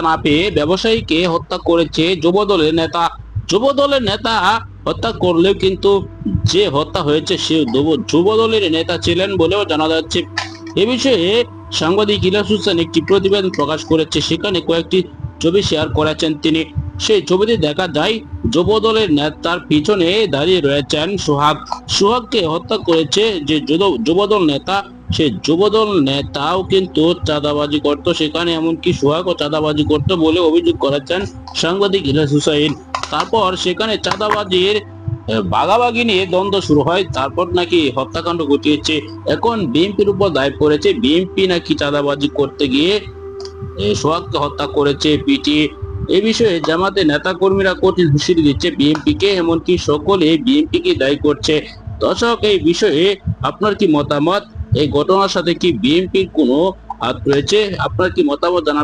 না পেয়ে ব্যবসায়ীকে হত্যা করেছে যুবদলের নেতা। যুবদলের নেতা হত্যা করলেও কিন্তু যে হত্যা হয়েছে সে যুব- যুবদলের নেতা ছিলেন বলেও জানা যাচ্ছে। এ বিষয়ে সাংবাদিক ইলিয়াস হোসেন একটি প্রতিবেদন প্রকাশ করেছে। সেখানে কয়েকটি ছবি শেয়ার করেছেন তিনি। সেই ছবিতে দেখা যায়, যুবদলের নেতার পিছনে দাঁড়িয়ে রয়েছেন সোহাগ। সোহাগকে হত্যা করেছে যে যুব- যুবদল নেতা সে যুবদল নেতাও কিন্তু চাঁদাবাজি করত, সেখানে এমনকি সোহাগও চাঁদাবাজি করত বলে অভিযোগ করেছেন সাংবাদিক ইলিয়াস হুসাইন। তারপর সেখানে চাঁদাবাজির ভাগাভাগি নিয়ে দ্বন্দ্ব শুরু হয়, তারপর নাকি হত্যাকাণ্ড ঘটিয়েছে। এখন বিএনপির উপর দায় পড়েছে বিএনপি নাকি চাঁদাবাজি করতে গিয়ে সোহাগকে হত্যা করেছে পিটি এ বিষয়ে জামাতে নেতা কর্মীরা কঠিন হুঁশিয়ারি দিচ্ছে বিএনপি কে এমনকি সকলে বিএনপি কে দায়ী করছে। দর্শক, এই বিষয়ে আপনার কি মতামত? এই ঘটনার সাথে কি বিএনপির কোনো হাত রয়েছে? আপনার কি মতামত জানাবেন?